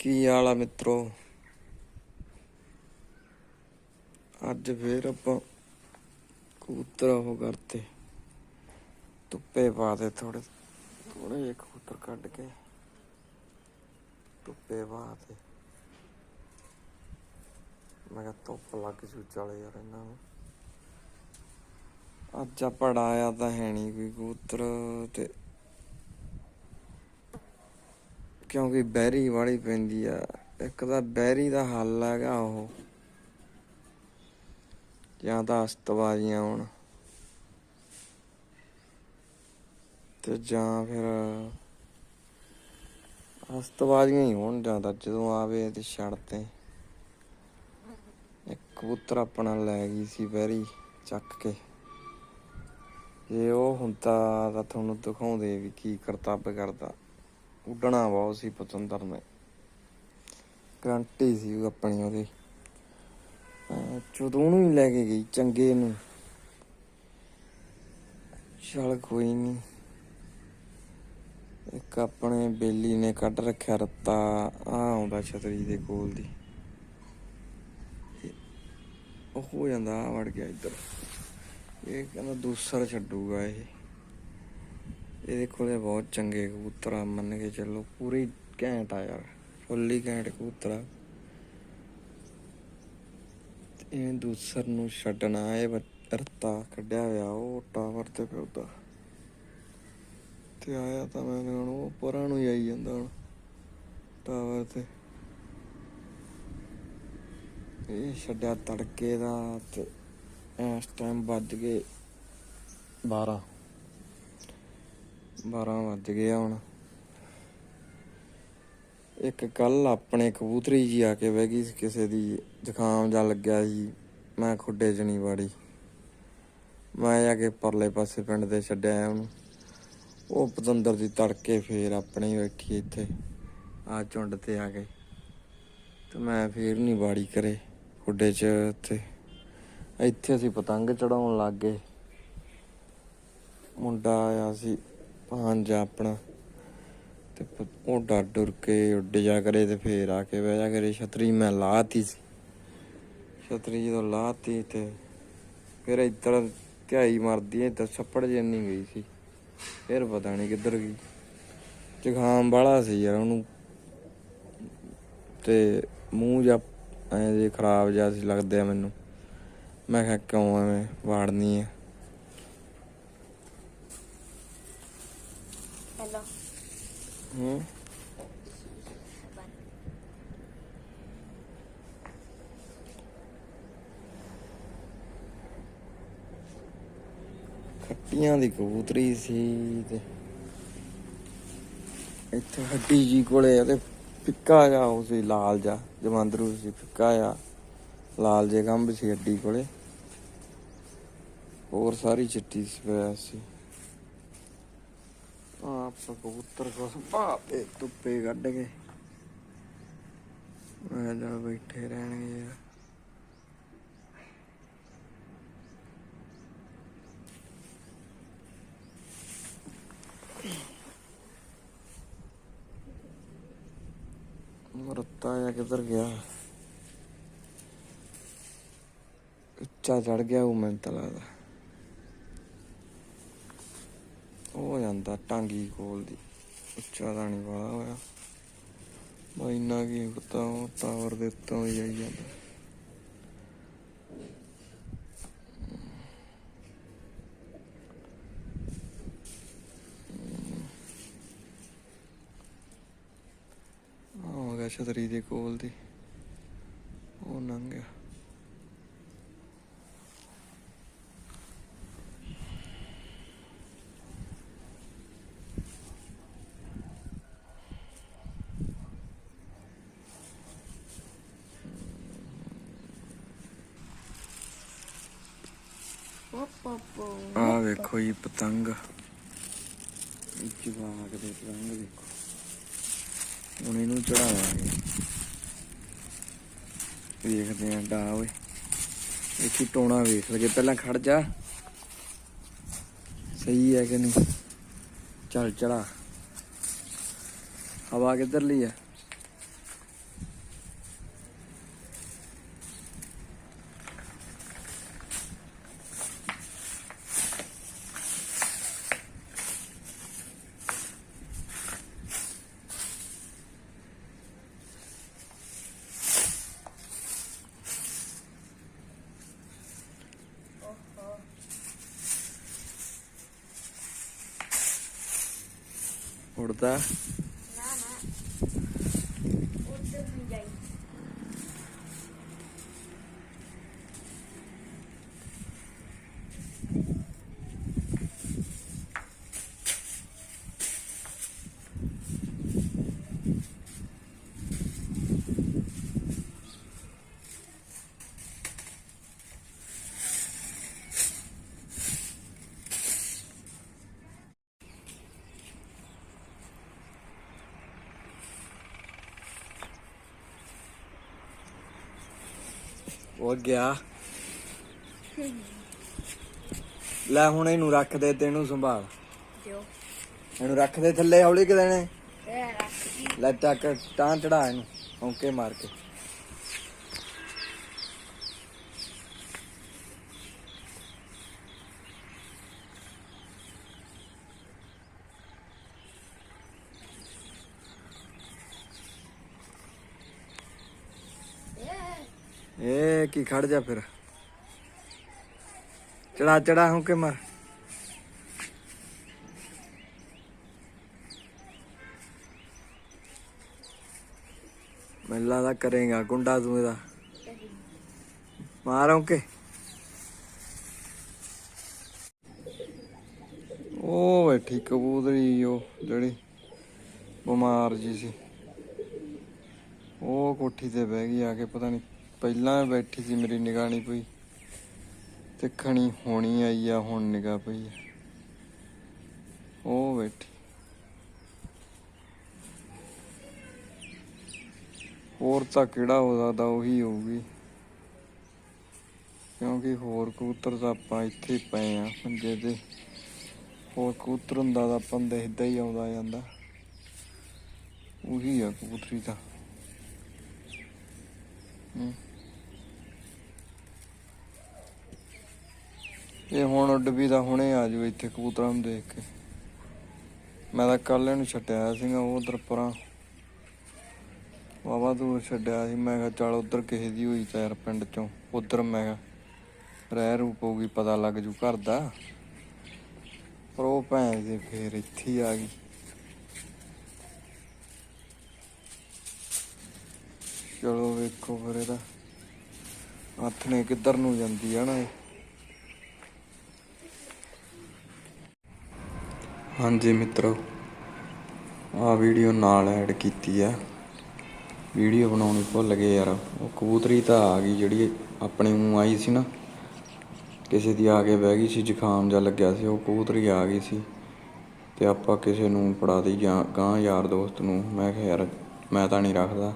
ਕੀ ਹਾਲ ਆ ਮਿੱਤਰੋ? ਅੱਜ ਫੇਰ ਆਪਾਂ ਕਬੂਤਰ ਉਹ ਕਰਤੇ ਧੁੱਪੇ ਪਾ ਦੇ ਥੋੜੇ ਥੋੜੇ ਜਿਹੇ ਕਬੂਤਰ ਕੱਢ ਕੇ ਧੁੱਪੇ ਪਾ ਦੇ। ਮੈਂ ਕਿਹਾ ਧੁੱਪ ਲੱਗ ਜੂ ਚੱਲ ਯਾਰ ਇਹਨਾਂ ਨੂੰ। ਅੱਜ ਆਪਾਂ ਡਾਇਆ ਤਾਂ ਹੈ ਨਹੀਂ ਕੋਈ ਕਬੂਤਰ ਤੇ ਕਿਉਂਕਿ ਬੈਰੀ ਵਾਲੀ ਪੈਂਦੀ ਆ, ਇੱਕ ਤਾਂ ਬੈਰੀ ਦਾ ਹੱਲ ਹੈਗਾ ਉਹ। ਜਾਂ ਤਾਂ ਅਸਤਵਾਜੀਆਂ ਹੋਣ। ਤੇ ਜਾਂ ਫਿਰ ਅਸਤਵਾਜੀਆਂ ਹੀ ਹੋਣ ਜਾਂ ਤਾਂ ਜਦੋਂ ਆਵੇ ਤੇ ਛੱਡ ਤੇ। ਇੱਕ ਕਬੂਤਰ ਆਪਣਾ ਲੈ ਗਈ ਸੀ ਬੈਰੀ ਚੱਕ ਕੇ। ਜੇ ਉਹ ਹੁੰਦਾ ਤਾਂ ਤੁਹਾਨੂੰ ਦਿਖਾਉਂਦੇ ਵੀ ਕੀ ਕਰਤੱਵ ਕਰਦਾ। ਉੱਡਣਾ ਬਹੁਤ ਸੀ ਪਤੰਦਰ ਨੇ। ਗਰੰਟੀ ਸੀ ਆਪਣੀ ਉਹਦੀ। ਚੋਦੋਂ ਨੂੰ ਹੀ ਲੈ ਕੇ ਗਈ ਚੰਗੇ ਨੂੰ। ਚਲ ਕੋਈ ਨਹੀਂ ਇੱਕ ਆਪਣੇ ਬੇਲੀ ਨੇ ਕੱਢ ਰੱਖਿਆ ਰੱਤਾ ਆ ਆਉਂਦਾ ਛਤਰੀ ਦੇ ਕੋਲ ਦੀ। ਉਹ ਹੋ ਜਾਂਦਾ ਆ ਵੜ ਗਿਆ ਇੱਧਰ। ਇਹ ਕਹਿੰਦਾ, ਦੂਸਰ ਛੱਡੂਗਾ ਇਹ। ਇਹਦੇ ਕੋਲੇ ਬਹੁਤ ਚੰਗੇ ਕਬੂਤਰ ਆ, ਮੰਨ ਕੇ ਚੱਲੋ, ਪੂਰੀ ਘੈਂਟ ਆ ਯਾਰ, ਫੁੱਲੀ ਘੈਂਟ ਕਬੂਤਰ ਆ। ਇਹ ਦੂਸਰ ਨੂੰ ਛੱਡਣਾ, ਇਹ ਬੱਚ- ਕੱਢਿਆ ਹੋਇਆ, ਉਹ ਟਾਵਰ ਤੇ ਫਿਰਦਾ। ਤੇ ਆਇਆ ਤਾਂ ਮੈਂ ਹੁਣ, ਉਹ ਪਰਾਂ ਨੂੰ ਹੀ ਆਈ ਜਾਂਦਾ ਹੁਣ ਟਾਵਰ ਤੇ। ਇਹ ਛੱਡਿਆ ਤੜਕੇ ਦਾ ਤੇ ਇਸ ਟਾਈਮ ਵੱਜ ਗਏ 12 12 ਵੱਜ ਗਏ ਹੁਣ। ਇੱਕ ਕੱਲ ਆਪਣੇ ਕਬੂਤਰੀ ਜੀ ਆ ਕੇ ਬਹਿ ਗਈ ਸੀ, ਕਿਸੇ ਦੀ ਜ਼ੁਕਾਮ ਜਾਂ ਲੱਗਿਆ ਸੀ। ਮੈਂ ਖੁੱਡੇ ਚ ਵਾੜੀ। ਮੈਂ ਜਾ ਕੇ ਪਰਲੇ ਪਾਸੇ ਪਿੰਡ ਦੇ ਛੱਡਿਆ ਉਹਨੂੰ। ਉਹ ਪਤੰਦਰ ਦੀ ਤੜਕੇ ਫੇਰ ਆਪਣੇ ਬੈਠੀ ਇੱਥੇ। ਆ ਝੁੰਡ ਤੇ ਆ ਕੇ ਤੇ ਮੈਂ ਫੇਰ ਨਹੀਂ ਵਾੜੀ ਕਰੇ ਖੁੱਡੇ ਚ ਤੇ ਇੱਥੇ ਅਸੀਂ ਪਤੰਗ ਚੜਾਉਣ ਲੱਗ ਗਏ। ਮੁੰਡਾ ਆਇਆ ਸੀ। ਭਾਂਜਾ ਆਪਣਾ ਤੇ ਉਹ ਡਰ ਡਰ ਕੇ ਉੱਡ ਜਾ ਕਰੇ ਤੇ ਫੇਰ ਆ ਕੇ ਬਹਿ ਜਾ ਕਰੇ। ਛਤਰੀ ਮੈਂ ਲਾਤੀ ਸੀ। ਛਤਰੀ ਜਦੋਂ ਲਾਤੀ ਤੇ ਫਿਰ ਇੱਧਰ ਧਿਆਈ ਮਰਦੀ ਐ ਤਾਂ ਛੱਪੜ ਜੰਨੀ ਗਈ ਸੀ। ਫਿਰ ਪਤਾ ਨਹੀਂ ਕਿੱਧਰ ਗਈ। ਜ਼ੁਕਾਮ ਵਾਲਾ ਸੀ ਯਾਰ ਉਹਨੂੰ। ਤੇ ਮੂੰਹ ਜਾ ਐ ਜੇ ਖਰਾਬ ਜਿਹਾ ਸੀ ਲੱਗਦਾ ਮੈਨੂੰ। ਮੈਂ ਕਿਹਾ ਕਿਉਂ ਐਵੇਂ ਵਾੜਨੀ ਐ ਹੂੰ ਖੱਟੀਆਂ ਦੀ ਕਬੂਤਰੀ ਸੀ ਤੇ ਇੱਥੇ ਹੱਡੀ ਜੀ ਕੋਲੇ ਤੇ ਫਿੱਕਾ ਜਾ ਉਹ ਸੀ, ਲਾਲ ਜਾ ਜਮਾਂਦਰੂ ਸੀ, ਫਿੱਕਾ ਜਾ ਲਾਲ ਜੇ ਗੰਭ ਸੀ ਹੱਡੀ ਕੋਲੇ। ਹੋਰ ਸਾਰੀ ਚਿੱਟੀ ਸੀ। ਆਪ ਕਬੂਤਰ ਕੋਸ ਭਾਪੇ ਧੁੱਪੇ ਕੱਢ ਕੇ। ਮੈਂ ਜਾ ਬੈਠੇ ਰਹਿਣਗੇ ਯਾਰ। ਮਰਤਾ ਜਾਂ ਕਿੱਧਰ ਗਿਆ? ਉੱਚਾ ਚੜ ਗਿਆ ਉਹ ਮੈਨੂੰ ਤਾਂ ਲੱਗਦਾ। ਹੋ ਜਾਂਦਾ ਟਾਂਗੀ ਕੋਲ ਦੀ। ਉੱਚਾ ਤਾਂ ਨਹੀਂ ਵਾਲਾ ਹੋਇਆ। ਬਾ ਇੰਨਾ ਕੀ ਪਤਾ ਉਹ ਟਾਵਰ ਦੇ ਉੱਤੋਂ ਹੀ ਆਈ ਜਾਂਦਾ। ਆ ਗਿਆ ਛਤਰੀ ਦੇ ਕੋਲ ਦੀ ਉਹ ਲੰਘ ਗਿਆ ਆ ਵੇਖੋ ਜੀ ਪਤੰਗ। ਜਵਾਗ ਦੇ ਪਤੰਗ ਵੇਖੋ। ਹੁਣ ਇਹਨੂੰ ਚੜਾਵਾਂਗੇ। ਵੇਖਦੇ ਆਂ ਡਾ ਓਏ। ਇੱਥੇ ਟੋਣਾ ਵੇਖ ਲਗੇ ਪਹਿਲਾਂ ਖੜ ਜਾ। ਸਹੀ ਹੈ ਕਿ ਨਹੀਂ? ਚੱਲ ਚੜਾ। ਹਵਾ ਕਿੱਧਰ ਲਈ ਹੈ ઉડતા ਉਹ ਗਿਆ। ਲੈ ਹੁਣ ਇਹਨੂੰ ਰੱਖ ਦੇ ਤੇ ਇਹਨੂੰ ਸੰਭਾਲ। ਦਿਓ। ਇਹਨੂੰ ਰੱਖ ਦੇ ਥੱਲੇ ਹੌਲੀ ਕਿ ਦੇਣੇ ਰੱਖੀ ਲੈ ਟੱਕ ਟਾਂ ਚੜਾ ਇਹਨੂੰ ਹੌਂਕੇ ਮਾਰ ਕੇ। ਏ ਕੀ ਖੜ ਜਾ ਫਿਰ। ਚੜਾ ਚੜਾ ਹੋ ਕੇ ਮਾਰ। ਮੈਨੂੰ ਲੱਗਦਾ ਕਰੇਗਾ ਗੁੰਡਾ ਤੂੰ ਇਹਦਾ। ਮਾਰ ਹੌਂਕੇ ਉਹ ਬੈਠੀ ਕਬੂਤਰੀ ਉਹ ਜਿਹੜੀ ਬਿਮਾਰ ਜੀ ਸੀ। ਉਹ ਕੋਠੀ ਤੇ ਬਹਿ ਗਈ ਆ ਕੇ ਪਤਾ ਨਹੀਂ ਪਹਿਲਾਂ ਬੈਠੀ ਸੀ ਮੇਰੀ ਨਿਗਾਹ ਨਹੀਂ ਪਈ ਤੇ ਖਣੀ ਹੋਣੀ ਆਈ ਆ, ਹੁਣ ਨਿਗਾਹ ਪਈ ਆ। ਉਹ ਬੈਠੀ। ਹੋਰ ਤਾਂ ਕਿਹੜਾ ਹੋ ਸਕਦਾ ਉਹੀ ਹੋਊਗੀ। ਕਿਉਂਕਿ ਹੋਰ ਕਬੂਤਰ ਤਾਂ ਆਪਾਂ ਇੱਥੇ ਪਏ ਆ ਪੰਜੇ ਤੇ। ਹੋਰ ਕਬੂਤਰ ਹੁੰਦਾ ਤਾਂ ਆਪਾਂ ਨੂੰ ਹੀ ਆਉਂਦਾ ਜਾਂਦਾ। ਉਹੀ ਆ ਕਬੂਤਰੀ ਤਾਂ। ਹਮ। ਇਹ ਹੁਣ ਉੱਡ ਵੀ ਤਾਂ ਹੁਣੇ ਆ ਜੂ ਇੱਥੇ ਕਬੂਤਰਾਂ ਨੂੰ ਦੇਖ ਕੇ। ਮੈਂ ਤਾਂ ਕੱਲ ਇਹਨੂੰ ਛੱਡਿਆ ਸੀਗਾ ਉਹ ਉਧਰ ਪਰਾਂ। ਵਾਵਾ ਦੂਰ ਛੱਡਿਆ ਸੀ, ਮੈਂ ਕਿਹਾ ਚੱਲ ਉਧਰ ਕਿਸੇ ਦੀ ਹੋਈ ਤਾਂ ਯਾਰ ਪਿੰਡ ਚੋਂ। ਉਧਰ ਮੈਂ ਕਿਹਾ ਰਹਿ ਰੂ ਪਊਗੀ, ਪਤਾ ਲੱਗ ਜੂ ਘਰ ਦਾ। ਪਰ ਉਹ ਭੈਣ ਦੇ ਫੇਰ ਇੱਥੇ ਆ ਗਈ। ਚਲੋ ਵੇਖੋ ਫਿਰ ਇਹਦਾ। ਹੱਥ ਨੇ ਕਿੱਧਰ ਨੂੰ ਜਾਂਦੀ ਆ ਨਾ ਇਹ। ਹਾਂਜੀ ਮਿੱਤਰੋ ਆ ਵੀਡੀਓ ਨਾਲ ਐਡ ਕੀਤੀ ਆ। ਵੀਡੀਓ ਬਣਾਉਣੀ ਭੁੱਲ ਗਏ ਯਾਰ। ਉਹ ਕਬੂਤਰੀ ਤਾਂ ਆ ਗਈ ਜਿਹੜੀ ਆਪਣੇ ਨੂੰ ਆਈ ਸੀ ਨਾ। ਕਿਸੇ ਦੀ ਆ ਕੇ ਬਹਿ ਗਈ ਸੀ, ਜ਼ੁਕਾਮ ਜਿਹਾ ਲੱਗਿਆ ਸੀ। ਉਹ ਕਬੂਤਰੀ ਆ ਗਈ ਸੀ ਤੇ ਆਪਾਂ ਕਿਸੇ ਨੂੰ ਫੜਾ ਦੀ ਜਾਂ ਗਾਂ ਯਾਰ ਦੋਸਤ ਨੂੰ। ਮੈਂ ਕਿਹਾ ਯਾਰ, ਮੈਂ ਤਾਂ ਨਹੀਂ ਰੱਖਦਾ।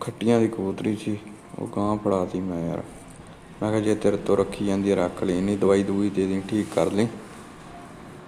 ਖੱਟੀਆਂ ਦੀ ਕਬੂਤਰੀ ਸੀ, ਉਹ ਗਾਂ ਫੜਾਤੀ ਮੈਂ ਯਾਰ। ਮੈਂ ਕਿਹਾ ਜੇ ਤੇਰੇ ਤੋਂ ਰੱਖੀ ਜਾਂਦੀ ਰੱਖ ਲਈ। ਨਹੀਂ ਦਵਾਈ ਦੂਈ ਦੇ ਦੇ, ਠੀਕ ਕਰ ਲਈ।